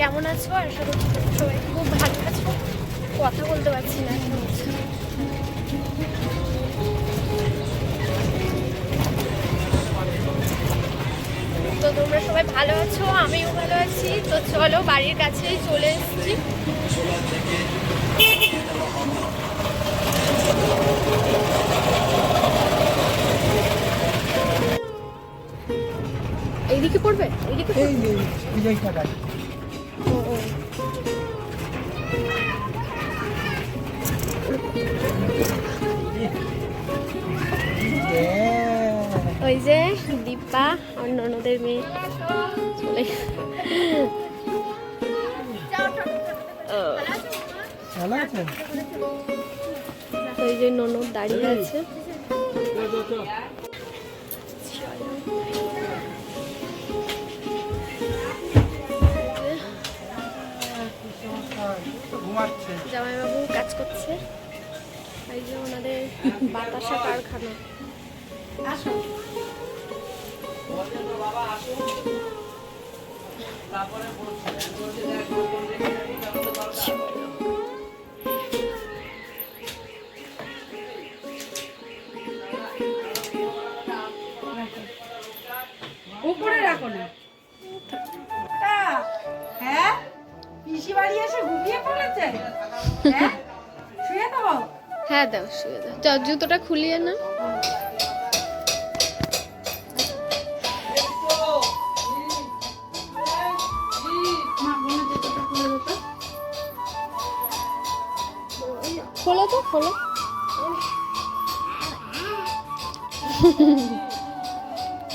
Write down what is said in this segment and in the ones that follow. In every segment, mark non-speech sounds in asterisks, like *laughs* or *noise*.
কেমন আছো করছি সবাই খুব ভালো আছো কথা বলতে পারছি না তো তোমরা সবাই ভালো আছো আমিও ভালো আছি তো চলো বাড়ির কাছেই চলে এসেছি এইদিকে পড়বে এইদিকে ওই যে দীপা আর ননদের মেয়ে। ওই যে ননদ দাঁড়িয়ে আছে। জামাইবাবু কাজ করছে। এই যে ওনাদের বাতাসা কারখানা। আসো উপরে রাখো না। হ্যাঁ? হ্যাঁ? শুয়ে দেবো হ্যাঁ দাও শুয়ে দাও। জুতোটা খুলিয়ে না খোলো তো, খোলো।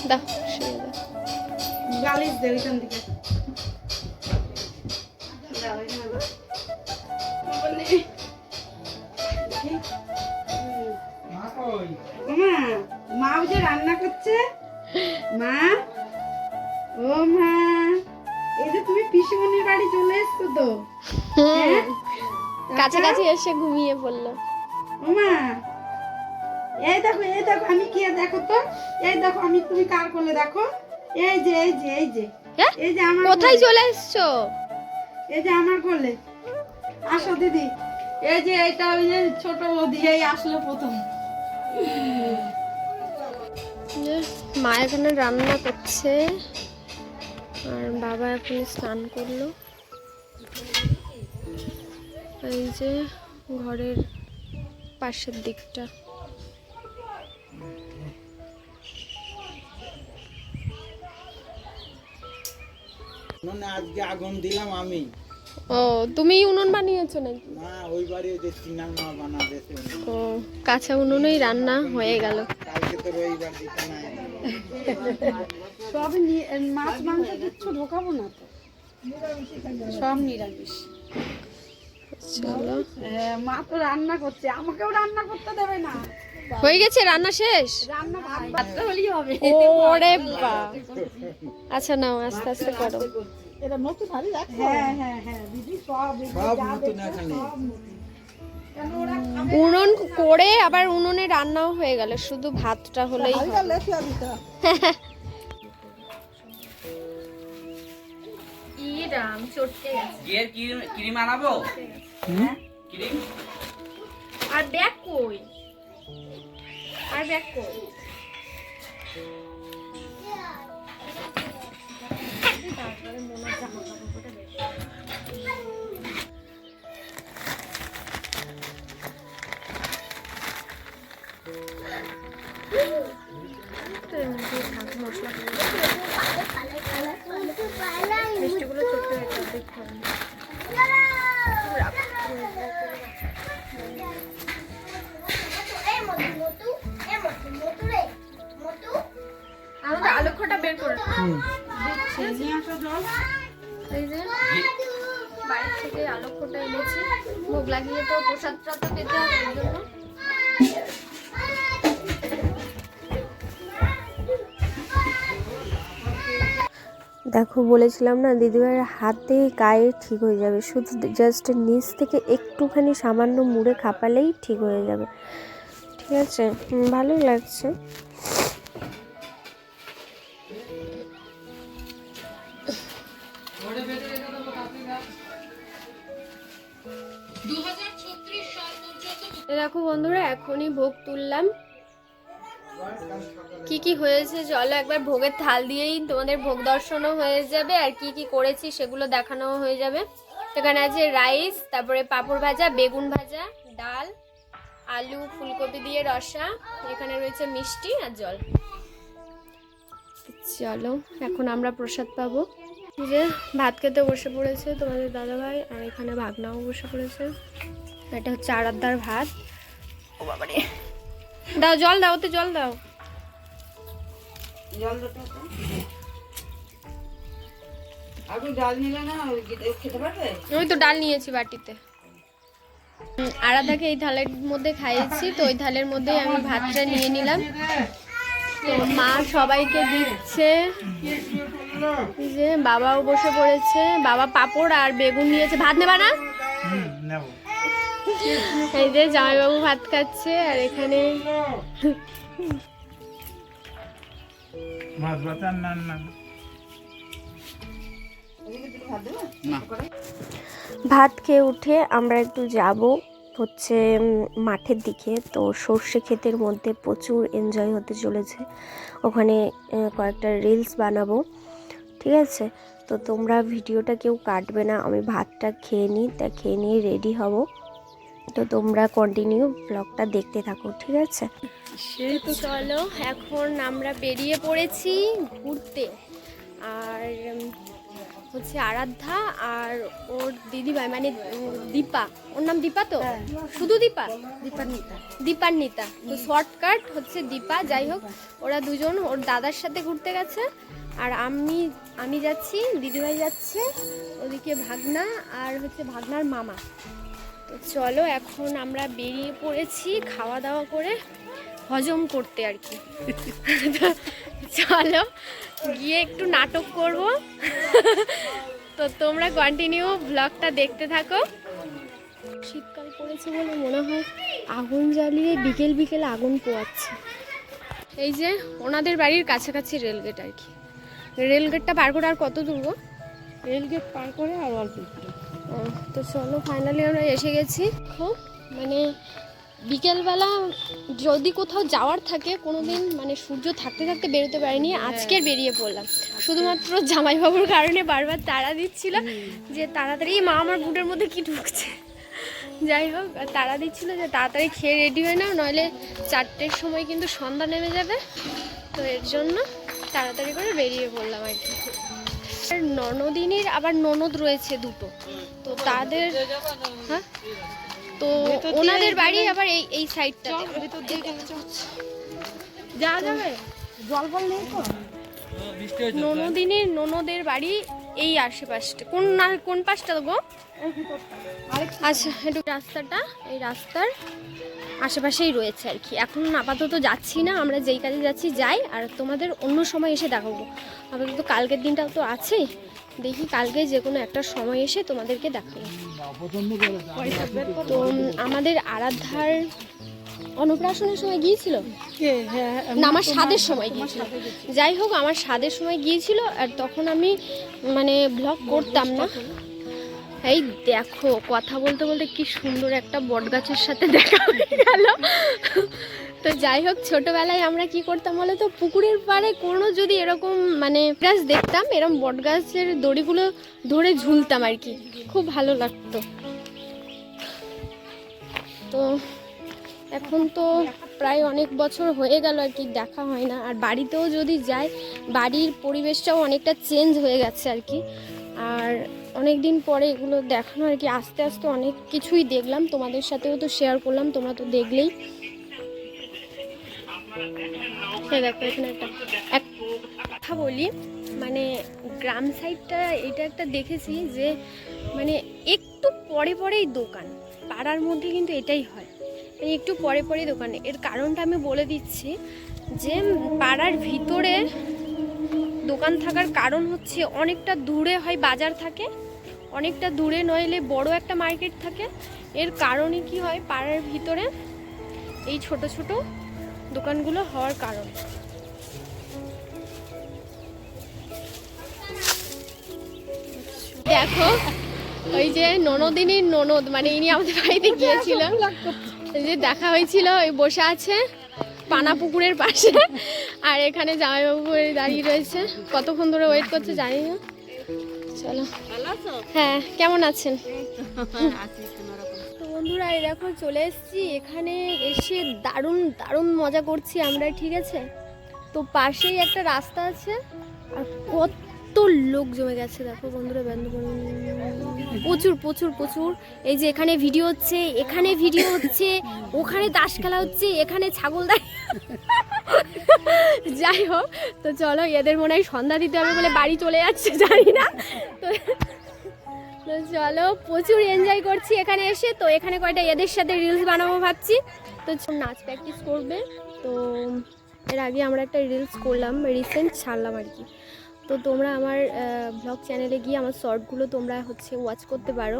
দাও, শুয়ে দাও। গালিস দে ওইখান থেকে। মা যে রান্না করছে। মা ও মা এই যে তুমি পিসিমনির বাড়ি চলে এসছো তো? কাছাকাছি এসে ঘুমিয়ে পড়ল। ও মা এই দেখো এই দেখো আমি কে দেখো তো? এই দেখো আমি তুমি কার কোলে দেখো? এই যে এই যে এই যে। হ্যাঁ? এই যে আমার কোথায় চলে এসছো? এই যে আমার কোলে। আসো দিদি। এই যে এটা ওই যে ছোট বৌদি এই আসলো প্রথম। মা এখানে রান্না করছে। আর বাবা এখন স্নান করল। এই যে ঘরের পাশের দিকটা। মানে আজকে আগুন দিলাম আমি। ও তুমি উনুন বানিয়েছো নাকি? না ওই বাড়ি ওই যে চিনার মা বানাবে ও কাঁচা উনুনেই রান্না হয়ে গেল। কালকে তো রবিবার দিতে নাই। সব নি- মাছ মাংস কিচ্ছু ঢোকাবো না তো। সব নিরামিষ। চলো। হ্যাঁ, মা তো রান্না করছে আমাকেও রান্না করতে দেবে না। হয়ে গেছে রান্না শেষ? রান্না ভাত ভাত হলেই হবে। ওরে বা আচ্ছা নাও আস্তে আস্তে করো। হ্যাঁ হ্যাঁ হ্যাঁ দিদি সব সব নতুন এখানে। সব নতুন। কেন ওরা উনুন করে আবার উনুনে রান্নাও হয়ে গেল শুধু ভাতটা হলেই হবে। ই রাম চটকে গেছে। গিয়ের ক্রিম ক্রিম আনাবো ক্রিম আর ব্যাগ কই আর ব্যাগ কই মিষ্টিগুলো ছোট হয়ে যাবে খোটা এনেছি। ভোগ লাগিয়ে তো প্রসাদটা তো পেতে হবে দেখো, বলেছিলাম না, দিদিভাইয়ের হাতে গায়ে ঠিক হয়ে যাবে। শুধু জাস্ট নিচ থেকে একটুখানি সামান্য মুড়ে খাপালেই ঠিক হয়ে যাবে। ঠিক আছে? ভালোই লাগছে। দেখো বন্ধুরা, এখনই ভোগ তুললাম। কি কি হয়েছে চলো একবার ভোগের থাল দিয়েই তোমাদের ভোগ দর্শনও হয়ে যাবে, আর কি কি করেছি সেগুলো দেখানোও হয়ে যাবে। এখানে আছে রাইস, তারপরে পাঁপড় ভাজা, বেগুন ভাজা, ডাল, আলু, ফুলকপি দিয়ে রসা, এখানে রয়েছে মিষ্টি আর জল। চলো, এখন আমরা প্রসাদ পাবো। যে ভাত খেতে বসে পড়েছে তোমাদের দাদাভাই, আর এখানে ভাগনাও বসে পড়েছে। এটা হচ্ছে আরাধ্যার ভাত। ও বাবারে। দাও জল দাও ওতে জল দাও। জল দুটো ডাল নিলে না খেতে পারবে? আমি তো ডাল নিয়েছি বাটিতে। আরাধাকে এই থালের মধ্যে খাইয়েছি তো ওই থালের মধ্যেই আমি ভাতটা নিয়ে নিলাম। তো মা সবাইকে দিচ্ছে। যে বাবাও বসে পড়েছে বাবা পাপড় আর বেগুন নিয়েছে। ভাত নেবা না? এই যে জামাইবাবু ভাত খাচ্ছে আর এখানে মাছ বাতার না না। ভাত খেয়ে উঠে আমরা একটু যাব হচ্ছে মাঠের দিকে। তো সর্ষে ক্ষেতের মধ্যে প্রচুর এনজয় হতে চলেছে। ওখানে কয়েকটা রিলস বানাবো। ঠিক আছে? তো তোমরা ভিডিওটা কেউ কাটবে না। আমি ভাতটা খেয়ে নিই তা খেয়ে নিয়ে রেডি হব। তো তোমরা কন্টিনিউ ব্লগটা দেখতে থাকো ঠিক আছে? চলো এখন আমরা বেরিয়ে পড়েছি ঘুরতে। আর হচ্ছে আরাধ্যা আর ওর দিদিভাই মানে দীপা। ওর নাম দীপা তো? শুধু দীপা? দীপান্বিতা। দীপান্বিতা। তো শর্টকাট হচ্ছে দীপা যাই হোক ওরা দুজন ওর দাদার সাথে ঘুরতে গেছে। আর আমি আমি যাচ্ছি দিদিভাই যাচ্ছে ওদিকে ভাগনা আর হচ্ছে ভাগনার মামা। তো চলো, এখন আমরা বেরিয়ে পড়েছি খাওয়া দাওয়া করে হজম করতে আর কি। *laughs* চলো, গিয়ে একটু নাটক করব। তো তোমরা কন্টিনিউ ব্লগটা দেখতে থাকো। শীতকাল পড়েছে বলে মনে হয় আগুন জ্বালিয়ে বিকেল বিকেল আগুন পোয়াচ্ছে। এই যে, ওনাদের বাড়ির কাছাকাছি রেলগেট আর কি। রেলগেটটা পার করে আর কত দূর রেলগেট পার করে আর অল্প একটু। ও, তো চলো ফাইনালি আমরা এসে গেছি। খুব মানে বিকেলবেলা যদি কোথাও যাওয়ার থাকে কোনো দিন মানে সূর্য থাকতে থাকতে বেরোতে পারিনি আজকে বেরিয়ে পড়লাম। শুধুমাত্র জামাইবাবুর কারণে বারবার তাড়া দিচ্ছিল যে তাড়াতাড়ি মা আমার বুটের মধ্যে কি ঢুকছে? যাই হোক তাড়া দিচ্ছিল যে তাড়াতাড়ি খেয়ে রেডি হয়ে নাও নইলে চারটের সময় কিন্তু সন্ধ্যা নেমে যাবে। তো এর জন্য তাড়াতাড়ি করে বেরিয়ে পড়লাম আর কি। ননদিনীর আবার ননদ রয়েছে দুটো। তো তাদের হ্যাঁ? তো ওনাদের বাড়ি আবার এই এই সাইডটা যা যাবে? জল ফল নেই তো? ননদিনীর ননদের বাড়ি এই আশেপাশটা। কোন না কোন পাশটা গো? আচ্ছা একটু রাস্তাটা এই রাস্তার। আশেপাশেই রয়েছে আর কি। এখন আপাতত যাচ্ছি না আমরা যেই কাজে যাচ্ছি যাই আর তোমাদের অন্য সময় এসে দেখাবো আপাতত কালকের দিনটাও তো আছে দেখি কালকে যে কোনো একটা সময় এসে তোমাদেরকে দেখাবো। তো আমাদের আরাধ্যার অন্নপ্রাশনের সময় গিয়েছিল? হ্যাঁ না আমার স্বাদের সময় গিয়েছিল। যাই হোক আমার স্বাদের সময় গিয়েছিল আর তখন আমি মানে ব্লগ করতাম না। এই দেখো, কথা বলতে বলতে কি সুন্দর একটা বট গাছের সাথে দেখা হয়ে গেল। তো যাই হোক, ছোটবেলায় আমরা কি করতাম বলে তো? পুকুরের পাড়ে কোনো যদি এরকম মানে গাছ দেখতাম এরকম বট গাছের দড়িগুলো ধরে ঝুলতাম আর কি। খুব ভালো লাগতো। তো এখন তো প্রায় অনেক বছর হয়ে গেল আর কি, দেখা হয় না। আর বাড়িতেও যদি যাই, বাড়ির পরিবেশটাও অনেকটা চেঞ্জ হয়ে গেছে আর কি। আর অনেক দিন পরে এগুলো দেখানো আর কি, আস্তে আস্তে অনেক কিছুই দেখলাম। তোমাদের সাথেও তো শেয়ার করলাম, তোমরা তো দেখলেই। দেখো, এখানে একটা এক কথা বলি মানে গ্রাম সাইডটা এটা একটা দেখেছি যে মানে একটু পরে পরেই দোকান, পাড়ার মধ্যে কিন্তু এটাই হয়। মানে একটু পরে পরেই দোকানে, এর কারণটা আমি বলে দিচ্ছি যে পাড়ার ভিতরে দোকান থাকার কারণ হচ্ছে অনেকটা দূরে হয় বাজার থাকে অনেকটা দূরে নইলে বড় একটা মার্কেট থাকে। এর কারণে কি হয় পাড়ার ভিতরে এই ছোট ছোট দোকানগুলো হওয়ার কারণ। দেখো ওই যে ননদিনীর ননদ মানে ইনি আমাদের বাড়িতে গিয়েছিল। *laughs* যে দেখা হয়েছিল ওই বসে আছে। পানা পুকুরের পাশে। আর এখানে জামাইবাবু দাঁড়িয়ে রয়েছে। কতক্ষণ ধরে ওয়েট করছে জানি না। চলো। হ্যাঁ কেমন আছেন? তো বন্ধুরা দেখো, চলে এসেছি। এখানে এসে দারুণ দারুণ মজা করছি আমরা, ঠিক আছে? তো পাশেই একটা রাস্তা আছে। আর কত লোক জমে গেছে, দেখো বন্ধুরা বান্ধবন প্রচুর প্রচুর প্রচুর। এই যে এখানে ভিডিও হচ্ছে, এখানে ভিডিও হচ্ছে, ওখানে তাস খেলা হচ্ছে, এখানে ছাগল দাঁড়িয়ে যাই হোক, তো চলো, এদের মনে হয় সন্ধ্যা দিতে হবে বলে বাড়ি চলে যাচ্ছে, জানি না। তো তো চলো, প্রচুর এনজয় করছি এখানে এসে। তো এখানে কয়টা এদের সাথে রিলস বানাবো ভাবছি। তো নাচ প্র্যাকটিস করবে। তো এর আগে আমরা একটা রিলস করলাম রিসেন্ট ছাড়লাম আর কি। তো তোমরা আমার ব্লগ চ্যানেলে গিয়ে আমার শর্টগুলো তোমরা হচ্ছে ওয়াচ করতে পারো।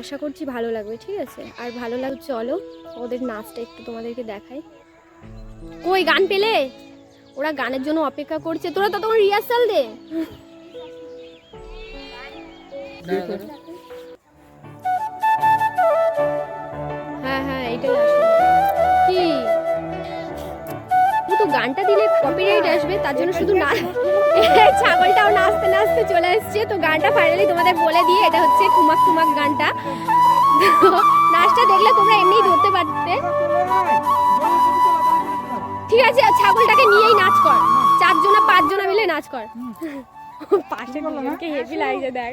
আশা করছি ভালো লাগবে, ঠিক আছে? আর ভালো লাগবে চলো, ওদের নাচটা একটু তোমাদেরকে দেখাই। কই, গান পেলে? ওরা গানের জন্য অপেক্ষা করছে। তোরা তো তোমার রিহার্সাল দে। হ্যাঁ হ্যাঁ এইটাই কি? তো গানটা দিলে কপিরাইট আসবে, তার জন্য শুধু না *laughs* ছাগলটাও নাচতে নাচতে চলে এসছে। তো গানটা ফাইনালি তোমাদের বলে দিয়ে এটা হচ্ছে কুমাক কুমাক গানটা। নাচটা দেখলে তোমরা এমনিই ধরতে পারতে। ঠিক আছে ছাগলটাকে নিয়েই নাচ কর। চারজনা পাঁচজনা মিলে নাচ কর। *laughs* পাশে হেভি লাগছে দেখ।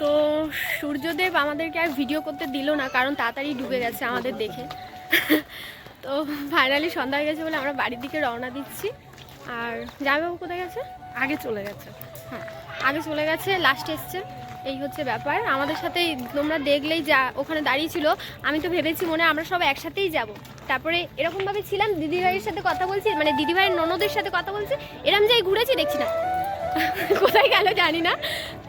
তো সূর্যদেব আমাদেরকে আর ভিডিও করতে দিল না কারণ তাড়াতাড়ি ডুবে গেছে আমাদের দেখে। *laughs* তো ফাইনালি সন্ধ্যা হয়ে গেছে বলে আমরা বাড়ির দিকে রওনা দিচ্ছি। আর জামাইবাবু কোথায় গেছে? আগে চলে গেছে। হ্যাঁ আগে চলে গেছে লাস্ট এসছে। এই হচ্ছে ব্যাপার। আমাদের সাথেই তোমরা দেখলেই যা ওখানে দাঁড়িয়েছিল আমি তো ভেবেছি মনে আমরা সব একসাথেই যাব। তারপরে এরকমভাবে ছিলাম দিদিভাইয়ের সাথে কথা বলছি মানে দিদিভাইয়ের ননদের সাথে কথা বলছি। এরম যাই ঘুরেছি দেখছি না। *laughs* কোথায় গেল জানি না।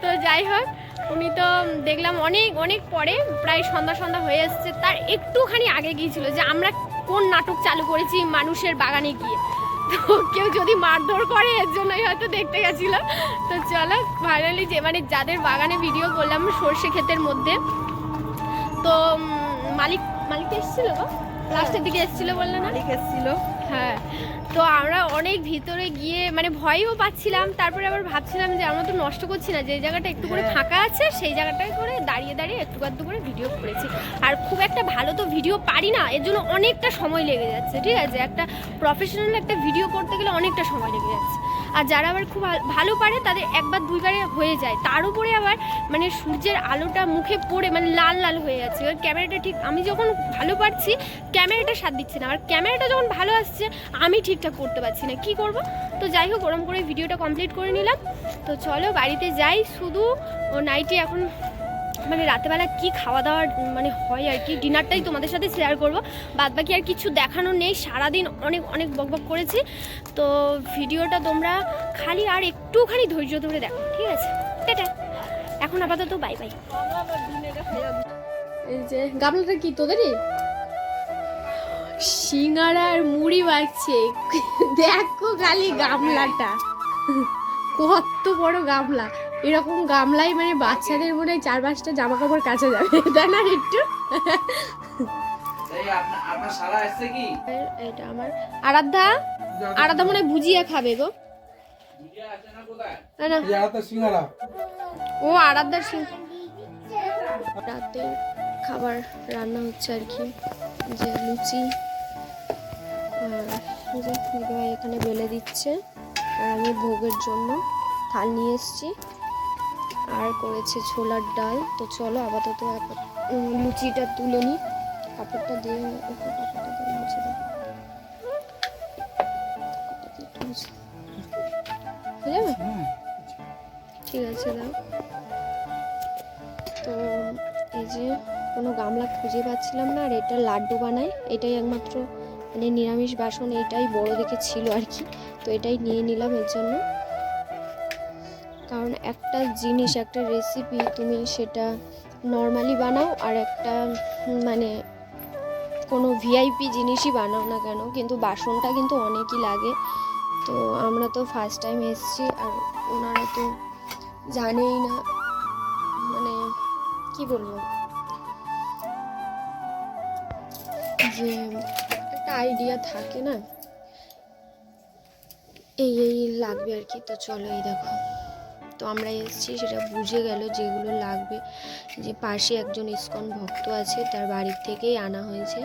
তো যাই হোক উনি তো দেখলাম অনেক অনেক পরে প্রায় সন্ধ্যা সন্ধ্যা হয়ে এসছে। তার একটুখানি আগে গিয়েছিল যে আমরা কোন নাটক চালু করেছি মানুষের বাগানে গিয়ে। তো কেউ যদি মারধর করে, এর জন্যই হয়তো দেখতে গেছিল। তো চলো ফাইনালি যে মানে যাদের বাগানে ভিডিও করলাম সর্ষে ক্ষেতের মধ্যে, তো মালিক মালিক এসেছিল গো? লাস্টের দিকে এসেছিল বললে না? মালিক এসেছিল। হ্যাঁ। তো আমরা অনেক ভিতরে গিয়ে মানে ভয়ও পাচ্ছিলাম তারপরে আবার ভাবছিলাম যে আমরা তো নষ্ট করছি না যে জায়গাটা একটু করে ফাঁকা আছে সেই জায়গাটায় করে দাঁড়িয়ে দাঁড়িয়ে একটু আধটু করে ভিডিও করেছি। আর খুব একটা ভালো তো ভিডিও পারি না এর জন্য অনেকটা সময় লেগে যাচ্ছে ঠিক আছে? একটা প্রফেশনাল একটা ভিডিও করতে গেলে অনেকটা সময় লেগে যাচ্ছে। আর যারা আবার খুব ভালো পারে, তাদের একবার দুইবারে হয়ে যায়। তার উপরে আবার মানে সূর্যের আলোটা মুখে পড়ে মানে লাল লাল হয়ে যাচ্ছে। এবার ক্যামেরাটা ঠিক, আমি যখন ভালো পারছি, ক্যামেরাটা সাথ দিচ্ছে না। আর ক্যামেরাটা যখন ভালো আসছে, আমি ঠিকঠাক করতে পারছি না। কি করব? তো যাই হোক, ওরম করে ভিডিওটা কমপ্লিট করে নিলাম। তো চলো বাড়িতে যাই। শুধু ও নাইটে এখন মানে রাতেবেলা কি খাওয়া দাওয়ার মানে হয় আর কি? ডিনারটাই তোমাদের সাথে শেয়ার করব। বাদ বাকি আর কিছু দেখানো নেই। সারাদিন অনেক অনেক বকবক করেছি। তো ভিডিওটা তোমরা খালি আর একটুখানি ধৈর্য ধরে দেখো, ঠিক আছে? টাটা। এখন আপাতত বাই বাই এই যে, গামলাটা কি, তোদেরই? সিঙ্গারা আর মুড়ি বাড়ছে দেখো খালি গামলাটা। কত বড় গামলা। এরকম গামলাই মানে বাচ্চাদের মনে হয় চার পাঁচটা জামা কাপড় কাচা যাবে। তাই না একটু? এই আপনার আপনার সারা আসছে কি? আর এটা আমার। আরাধ্যা আরাধ্যা মনে হয় ভুজিয়া খাবে গো। ও আরাধ্যার সিং রাতে খাবার রান্না হচ্ছে আর কি। যে লুচি। এখানে বেলে দিচ্ছে। আর আমি ভোগের জন্য থাল নিয়ে এসেছি। আর করেছে ছোলার ডাল। তো চলো আপাতত আপাত- লুচিটা তুলে নিই। কাপড়টা দিয়ে ঠিক আছে, দাও। তো, এই যে কোনো গামলা খুঁজে পাচ্ছিলাম না, আর এটা লাড্ডু বানাই এটাই একমাত্র মানে নিরামিষ বাসন, এটাই বড় দেখে ছিল আর কি। তো এটাই নিয়ে নিলাম এর জন্য। কারণ একটা জিনিস, একটা রেসিপি তুমি সেটা নর্মালি বানাও আর একটা মানে কোনো ভিআইপি জিনিসই বানাও না কেন, কিন্তু বাসনটা কিন্তু অনেকই লাগে। তো আমরা তো ফার্স্ট টাইম এসেছি আর ওনারা তো জানেই না মানে কি বলব? যে একটা আইডিয়া থাকে না, এই এই লাগবে আর কি, তো চলো এই দেখো। তো আমরা এসেছি, সেটা বুঝে গেল যেগুলো লাগবে। যে পাশে একজন ইস্কন ভক্ত আছে, তার বাড়ির থেকেই আনা হয়েছে।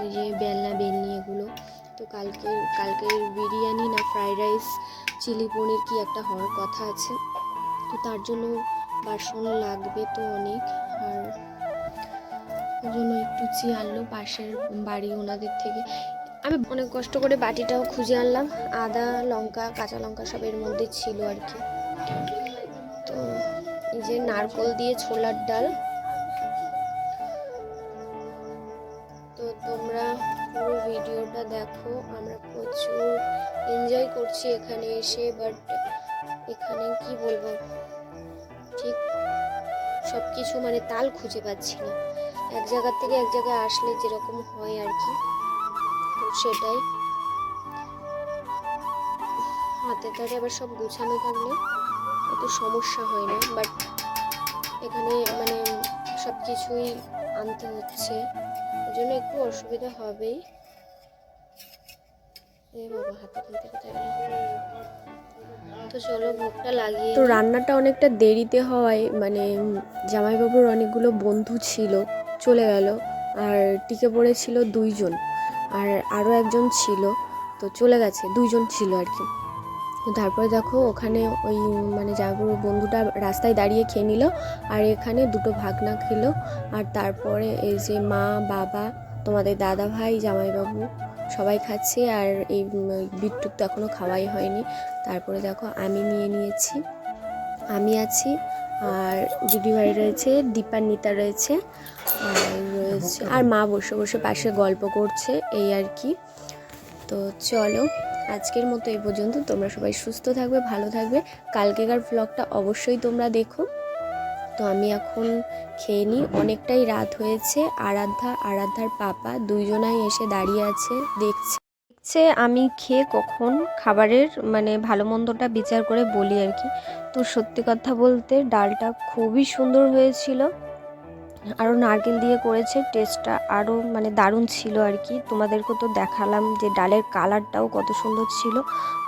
ওই যে বেলনা, বেলনি এগুলো। তো কালকে কালকের বিরিয়ানি না ফ্রাইড রাইস, চিলি পনির কি একটা হওয়ার কথা আছে। তো তার জন্য বাসন লাগবে তো অনেক। আর ওই জন্য একটু চেয়ে আনলো পাশের বাড়ি ওনাদের থেকে। আমি অনেক কষ্ট করে বাটিটাও খুঁজে আনলাম। আদা, লঙ্কা, কাঁচা লঙ্কা সব এর মধ্যে ছিল আর কি। যে নারকল দিয়ে ছোলার ডাল। তো তোমরা পুরো ভিডিওটা দেখো, আমরা প্রচুর এনজয় করছি এখানে এসে বাট এখানে কি বলব? ঠিক সব কিছু মানে তাল খুঁজে পাচ্ছি না। এক জায়গার থেকে এক জায়গায় আসলে যেরকম হয় আর কি, তো সেটাই। হাতে ধরে আবার সব গুছানো থাকলে অত সমস্যা হয় না বাট এখানে মানে সব কিছুই আনতে হচ্ছে। ওই জন্য একটু অসুবিধা হবেই। তো চলো ভোগটা লাগিয়ে তো রান্নাটা অনেকটা দেরিতে হওয়ায় মানে জামাইবাবুর অনেকগুলো বন্ধু ছিল চলে গেল। আর টিকে পড়েছিল দুইজন। আর আরও একজন ছিল তো চলে গেছে দুইজন ছিল আর কি। তারপরে দেখো ওখানে ওই মানে জামাইবাবুর বন্ধুটা রাস্তায় দাঁড়িয়ে খেয়ে নিল আর এখানে দুটো ভাগনা খেলো। আর তারপরে এই যে মা, বাবা, তোমাদের দাদা ভাই, জামাইবাবু সবাই খাচ্ছে আর এই বিট্টুক তো এখনও খাওয়াই হয়নি। তারপরে দেখো আমি নিয়ে নিয়েছি, আমি আছি আর দিদিভাই রয়েছে, দীপান্বিতা রয়েছে আর রয়েছে, আর মা বসে বসে পাশে গল্প করছে, এই আর কি। তো চলো আজকের মতো এই পর্যন্ত। তোমরা সবাই সুস্থ থাকবে, ভালো থাকবে। কালকেকার ব্লগটা অবশ্যই তোমরা দেখো। তো আমি এখন খেয়ে নিই। অনেকটাই রাত হয়েছে। আরাধ্যা, আরাধ্যার পাপা দুইজনাই এসে দাঁড়িয়ে আছে, দেখছে। দেখছে আমি খেয়ে কখন খাবারের মানে ভালো মন্দটা বিচার করে বলি আর কি। তো সত্যি কথা বলতে ডালটা খুবই সুন্দর হয়েছিল। আরও নারকেল দিয়ে করেছে টেস্টটা আরও মানে দারুণ ছিল আর কি। তোমাদেরকে তো দেখালাম যে ডালের কালারটাও কত সুন্দর ছিল।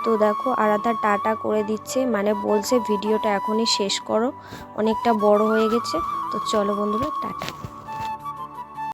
তো দেখো, আরাধা টাটা করে দিচ্ছে মানে বলছে, ভিডিওটা এখনই শেষ করো। অনেকটা বড় হয়ে গেছে। তো চলো বন্ধুরা, টাটা।